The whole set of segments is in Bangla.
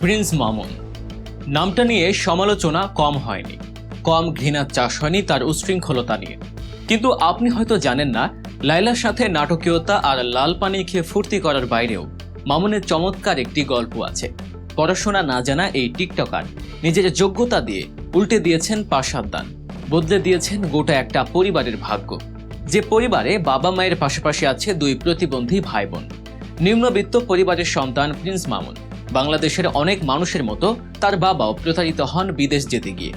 প্রিন্স মামুন। নামটা নিয়ে সমালোচনা কম হয়নি। কম ঘৃণার চাষ হয়নি তার উচ্ছৃঙ্খলতা নিয়ে। কিন্তু আপনি হয়তো জানেন না লাইলার সাথে নাটকীয়তা আর লাল পানি খেয়ে ফুর্তি করার বাইরেও মামুনের চমৎকার একটি গল্প আছে। পড়াশোনা না জানা এই টিকটকার নিজের যোগ্যতা দিয়ে উল্টে দিয়েছেন পাশার দান, বদলে দিয়েছেন গোটা একটা পরিবারের ভাগ্য। যে পরিবারে বাবা মায়ের পাশাপাশি আছে দুই প্রতিবন্ধী ভাই বোন। নিম্নবিত্ত পরিবারের সন্তান প্রিন্স মামুন। বাংলাদেশের অনেক মানুষের মতো তার বাবাও প্রতারিত হন বিদেশ যেতে গিয়ে।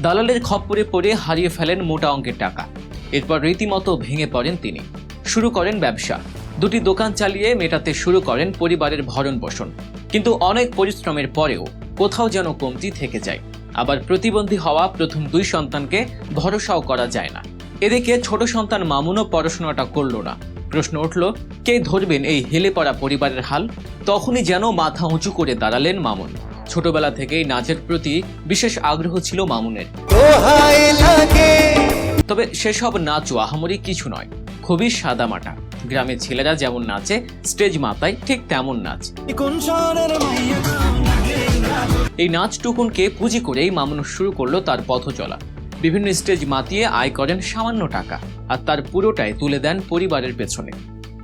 দালালের খপ্পরে পড়ে হারিয়ে ফেলেন মোটা অঙ্কের টাকা। এরপর রীতিমতো ভেঙে পড়েন তিনি। শুরু করেন ব্যবসা। দুটি দোকান চালিয়ে মেটাতে শুরু করেন পরিবারের ভরণ পোষণ। কিন্তু অনেক পরিশ্রমের পরেও কোথাও যেন কমতি থেকে যায়। আবার প্রতিবন্ধী হওয়া প্রথম দুই সন্তানকে ভরসাও করা যায় না। এদিকে ছোট সন্তান মামুনও পড়াশোনাটা করল না। প্রশ্ন উঠল কে ধরবেন এই হেলে পড়া পরিবারের হাল? তখনই যেন মাথা উঁচু করে দাঁড়ালেন মামুন। ছোটবেলা থেকেই নাচের প্রতি বিশেষ আগ্রহ ছিল মামুনের। তবে সেসব নাচও আহামরি কিছু নয় খুবই সাদামাটা। গ্রামের ছেলেরা যেমন নাচে স্টেজ মাতায় ঠিক তেমন নাচ। এই নাচটুকুনকে পুঁজি করেই মামুন শুরু করল তার পথ চলা বিভিন্ন স্টেজ মাতিয়ে আয় করেন সামান্য টাকা, আর তার পুরোটাই তুলে দেন পরিবারের পেছনে।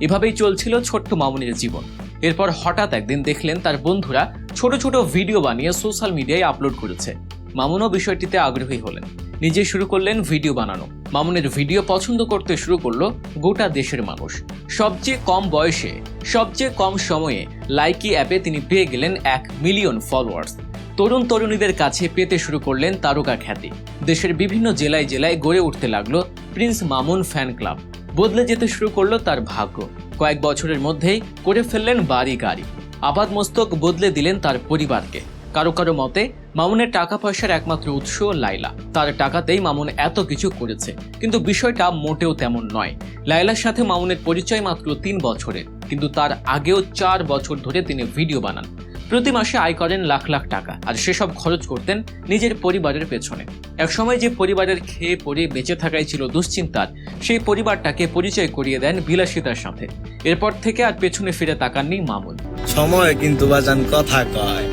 এভাবেই চলছিল ছোট্ট মামুনের জীবন। এরপর হঠাৎ একদিন দেখলেন তার বন্ধুরা ছোট ছোট ভিডিও বানিয়ে সোশ্যাল মিডিয়ায় আপলোড করেছে। মামুনও বিষয়টিতে আগ্রহী হলেন। নিজে শুরু করলেন ভিডিও বানানো। মামুনের ভিডিও পছন্দ করতে শুরু করল গোটা দেশের মানুষ। সবচেয়ে কম বয়সে, সবচেয়ে কম সময়ে লাইকি অ্যাপে তিনি পেয়ে গেলেন এক মিলিয়ন ফলোয়ার্স। তরুণ তরুণীদের কাছে পেতে শুরু করলেন তারকা খ্যাতি। দেশের বিভিন্ন জেলায় জেলায় গড়ে উঠতে লাগল প্রিন্স মামুন ফ্যান ক্লাব। বদলে যেতে শুরু করল তার ভাগ্য। কয়েক বছরের মধ্যেই করে ফেললেন বাড়ি গাড়ি। আপাদ মস্তক বদলে দিলেন তার পরিবারকে। কারও কারও মতে, মামুনের টাকা পয়সার একমাত্র উৎস লাইলা তার টাকাতেই মামুন এত কিছু করেছে। কিন্তু বিষয়টা মোটেও তেমন নয়। লাইলার সাথে মামুনের পরিচয় মাত্র তিন বছরের। কিন্তু তার আগেও চার বছর ধরে তিনি ভিডিও বানান। প্রতি মাসে আয় করেন লাখ লাখ টাকা। আর সেসব খরচ করতেন নিজের পরিবারের পেছনে। এক সময় যে পরিবারের খেয়ে পড়ে বেঁচে থাকাই ছিল দুশ্চিন্তার সেই পরিবারটাকে পরিচয় করিয়ে দেন বিলাসিতার সাথে। এরপর থেকে আর পেছনে ফিরে তাকাননি মামুন। সময় কিন্তু বাজান কথা কয়।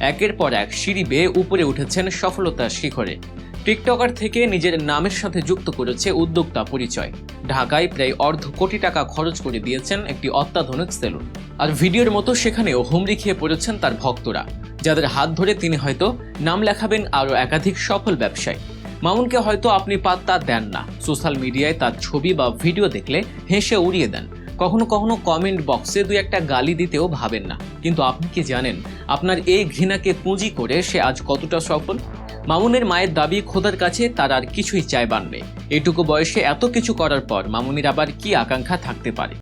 একের পর এক সিঁড়ি বেয়ে উপরে উঠেছেন সফলতার শিখরে। টিকটকার থেকে নিজের নামের সাথে যুক্ত করেছে উদ্যোক্তা পরিচয়। ঢাকায় প্রায় অর্ধ কোটি টাকা খরচ করে দিয়েছেন একটি অত্যাধুনিক সেলুন। আর ভিডিওর মতো সেখানেও হুমড়ি খেয়ে পড়েছেন তার ভক্তরা, যাদের হাত ধরে তিনি হয়তো নাম লেখাবেন আরও একাধিক সফল ব্যবসায়ী। মামুনকে হয়তো আপনি পাত্তা দেন না। সোশ্যাল মিডিয়ায় তার ছবি বা ভিডিও দেখলে হেসে উড়িয়ে দেন। কখনো কখনো কমেন্ট বক্সে দুই একটা গালি দিতেও ভাবেন না। কিন্তু আপনি কি জানেন, আপনার এই ঘৃণাকে পুঁজি করে সে আজ কতটা সফল? মামুনের মায়ের দাবি খোদার কাছে তার আর কিছুই চাইবার নেই। এটুকু বয়সে এত কিছু করার পর মামুনির আবার কি আকাঙ্ক্ষা থাকতে পারে?